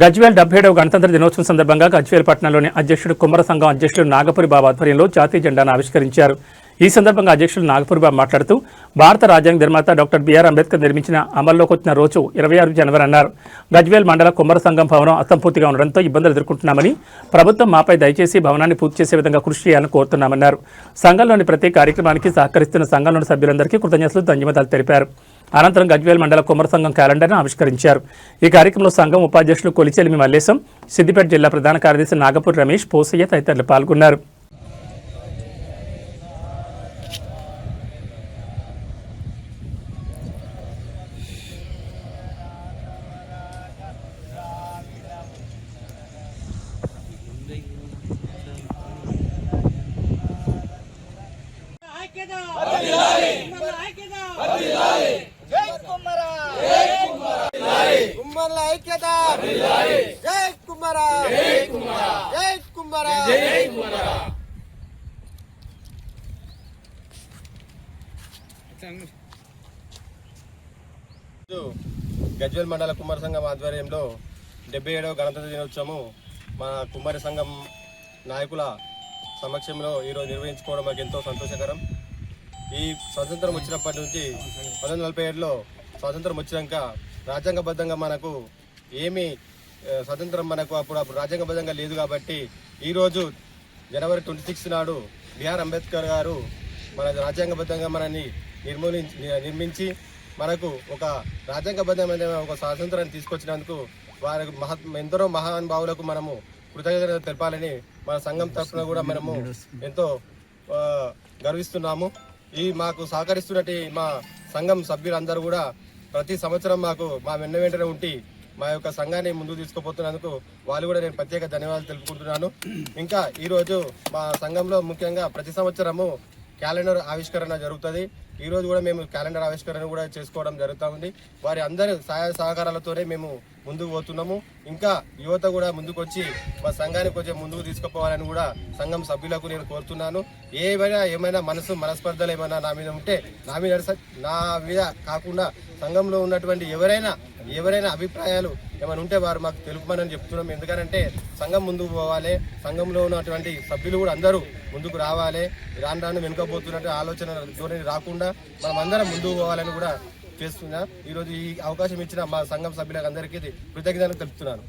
గజ్వేల్ డెబ్బై ఏడవ గణతంత్ర దినోత్సవం సందర్భంగా గజ్వేల్ పట్టణంలోని అధ్యక్షుడు కుమ్మర సంఘం అధ్యక్షుడు నాగపురి బాబు ఆధ్వర్యంలో జాతీయ జెండాను ఆవిష్కరించారు. ఈ సందర్భంగా అధ్యక్షుడు నాగపురి బాబు మాట్లాడుతూ భారత రాజ్యాంగ నిర్మాత డాక్టర్ బిఆర్ అంబేద్కర్ నిర్మించిన అమల్లోకి వచ్చిన రోజు ఇరవై ఆరు జనవరి అన్నారు. గజ్వేల్ మండల కుమ్మర సంఘం భవనం అసంపూర్తిగా ఉండడంతో ఇబ్బందులు ఎదుర్కొంటున్నామని ప్రభుత్వం మాపై దయచేసి భవనాన్ని పూర్తి చేసే విధంగా కృషి చేయాలని కోరుతున్నామన్నారు. సంఘంలోని ప్రతి కార్యక్రమానికి సహకరిస్తున్న సంఘంలోని సభ్యులందరికీ కృతజ్ఞతలు ధన్యవాదాలు తెలిపారు. అనంతరం గజ్వేల్ మండల కుమ్మర సంఘం క్యాలెండర్ను ఆవిష్కరించారు. ఈ కార్యక్రమంలో సంఘం ఉపాధ్యక్షులు కొలిచెలిమి మల్లేశం సిద్దిపేట జిల్లా ప్రధాన కార్యదర్శి నాగపూర్ రమేష్ పోసయ్య తదితరులు పాల్గొన్నారు. ఐక్యత ఐక్యత కుమ్మర్ల ఐక్యత. జై జై గజ్వేల్ మండల కుమార సంఘం ఆధ్వర్యంలో డెబ్బై ఏడవ గణతంత్ర దినోత్సవం మా కుమ్మరి సంఘం నాయకుల సమక్షంలో ఈరోజు నిర్వహించుకోవడం మాకు ఎంతో సంతోషకరం. ఈ స్వాతంత్రం వచ్చినప్పటి నుంచి పంతొమ్మిది నలభై ఏడులో స్వాతంత్రం వచ్చినాక రాజ్యాంగబద్ధంగా మనకు ఏమి స్వాతంత్రం మనకు అప్పుడు అప్పుడు రాజ్యాంగబద్ధంగా లేదు కాబట్టి ఈరోజు జనవరి ట్వంటీ సిక్స్ నాడు బిఆర్ అంబేద్కర్ గారు మన రాజ్యాంగబద్ధంగా మనని నిర్మూలించి నిర్మించి మనకు ఒక రాజ్యాంగబద్ధమైన ఒక స్వాతంత్రాన్ని తీసుకొచ్చినందుకు వారికి మహా ఎందరో మహానుభావులకు మనము కృతజ్ఞత తెలపాలని మన సంఘం తరఫున కూడా మనము ఎంతో గర్విస్తున్నాము. ఈ మాకు సహకరిస్తున్నట్టు మా సంఘం సభ్యులందరూ కూడా ప్రతి సంవత్సరం మాకు మా వెన్న వెంటనే ఉండి మా యొక్క సంఘాన్ని ముందుకు తీసుకుపోతున్నందుకు వాళ్ళు కూడా నేను ప్రత్యేక ధన్యవాదాలు తెలుపుకుంటున్నాను. ఇంకా ఈరోజు మా సంఘంలో ముఖ్యంగా ప్రతి సంవత్సరము క్యాలెండర్ ఆవిష్కరణ జరుగుతుంది. ఈరోజు కూడా మేము క్యాలెండర్ ఆవిష్కరణ కూడా చేసుకోవడం జరుగుతూ ఉంది. వారి అందరి సహాయ సహకారాలతోనే మేము ముందుకు పోతున్నాము. ఇంకా యువత కూడా ముందుకొచ్చి మా సంఘాన్ని కొంచెం ముందుకు తీసుకుపోవాలని కూడా సంఘం సభ్యులకు నేను కోరుతున్నాను. ఏమైనా ఏమైనా మనసు మనస్పర్ధలు ఏమైనా నా మీద ఉంటే నా మీద నా మీద కాకుండా సంఘంలో ఉన్నటువంటి ఎవరైనా ఎవరైనా అభిప్రాయాలు ఏమైనా ఉంటే వారు మాకు తెలుపమని చెప్తున్నాం. ఎందుకంటే సంఘం ముందుకు పోవాలి. సంఘంలో ఉన్నటువంటి సభ్యులు కూడా అందరూ ముందుకు రావాలి. రాను రాను వెనుకపోతున్నట్టు ఆలోచన ధోరణి రాకుండా మనం అందరం ముందుకు పోవాలని కూడా చేస్తున్నా. ఈరోజు ఈ అవకాశం ఇచ్చిన మా సంఘం సభ్యులకు అందరికీ కృతజ్ఞతలు తెలుపుతున్నాను.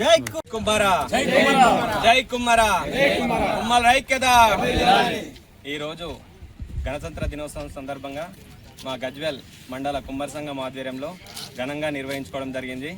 జై కుమ్మర జై కుమ్మల ఐక్యత ఈ రోజు గణతంత్ర దినోత్సవం సందర్భంగా మా గజ్వెల్ మండల కుమ్మర సంఘం ఆధ్వర్యంలో ఘనంగా నిర్వహించుకోవడం జరిగింది.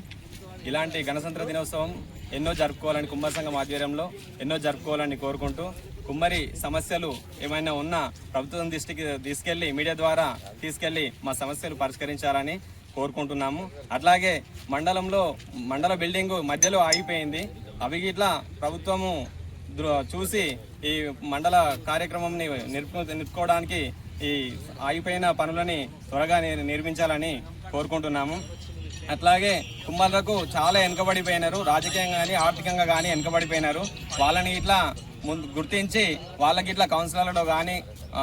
ఇలాంటి గణతంత్ర దినోత్సవం ఎన్నో జరుపుకోవాలని కుమ్మర సంఘం ఆధ్వర్యంలో ఎన్నో జరుపుకోవాలని కోరుకుంటూ కుమ్మరి సమస్యలు ఏమైనా ఉన్నా ప్రభుత్వం దృష్టికి తీసుకెళ్ళి మీడియా ద్వారా తీసుకెళ్ళి మా సమస్యలు పరిష్కరించాలని కోరుకుంటున్నాము. అట్లాగే మండలంలో మండల బిల్డింగ్ మధ్యలో ఆగిపోయింది. అవి ఇట్లా ప్రభుత్వము దృ- చూసి ఈ మండల కార్యక్రమంని నిలుపు నిలుపుకోవడానికి ఈ ఆగిపోయిన పనులని త్వరగా నిర్మించాలని కోరుకుంటున్నాము. అట్లాగే కుమ్మర్లకు చాలా వెనుకబడిపోయినారు. రాజకీయంగా కానీ ఆర్థికంగా కానీ వెనుకబడిపోయినారు. వాళ్ళని ఇట్లా ముందు గుర్తించి వాళ్ళకి ఇట్లా కౌన్సిలర్లో కానీ ఆ,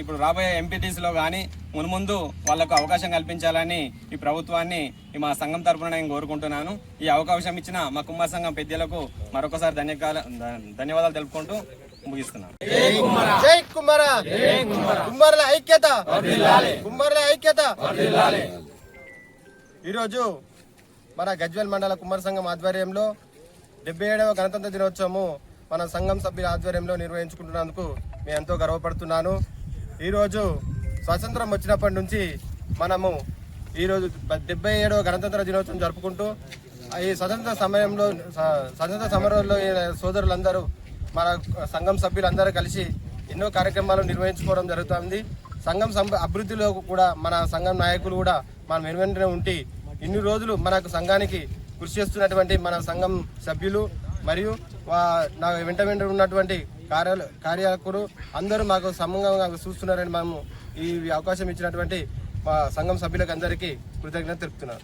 ఇప్పుడు రాబోయే ఎంపీటీసీలో కానీ మున్ముందు వాళ్ళకు అవకాశం కల్పించాలని ఈ ప్రభుత్వాన్ని ఈ మా సంఘం తరపున నేను కోరుకుంటున్నాను. ఈ అవకాశం ఇచ్చిన మా కుమ్మర సంఘం పెద్దలకు మరొకసారి ధన్యకాల ధన్యవాదాలు తెలుపుకుంటూ ముగిస్తున్నాను. జై కుమ్మర కుమ్మర్ల ఐక్యత. కుమ్మర్ల ఐక్యత. ఈరోజు మన గజ్వేల్ మండల కుమార్ సంఘం ఆధ్వర్యంలో డెబ్బై ఏడవ గణతంత్ర దినోత్సవము మన సంఘం సభ్యుల ఆధ్వర్యంలో నిర్వహించుకుంటున్నందుకు మేము ఎంతో గర్వపడుతున్నాను. ఈరోజు స్వాతంత్రం వచ్చినప్పటి నుంచి మనము ఈరోజు డెబ్బై ఏడవ గణతంత్ర దినోత్సవం జరుపుకుంటూ ఈ స్వతంత్ర సమయంలో స- స్వతంత్ర సమరంలో ఈ సోదరులందరూ మన సంఘం సభ్యులందరూ కలిసి ఎన్నో కార్యక్రమాలు నిర్వహించుకోవడం జరుగుతుంది. సంఘం సంబ- అభివృద్ధిలో కూడా మన సంఘం నాయకులు కూడా మనం వెనువెంటనే ఉండి ఇన్ని రోజులు మనకు సంఘానికి కృషి చేస్తున్నటువంటి మన సంఘం సభ్యులు మరియు వా- నా వెంట వెంట ఉన్నటువంటి కార్య కార్యకులు అందరూ మాకు సమంగా చూస్తున్నారని మేము ఈ అవకాశం ఇచ్చినటువంటి మా సంఘం సభ్యులకు అందరికీ కృతజ్ఞత తెలుపుతున్నాను.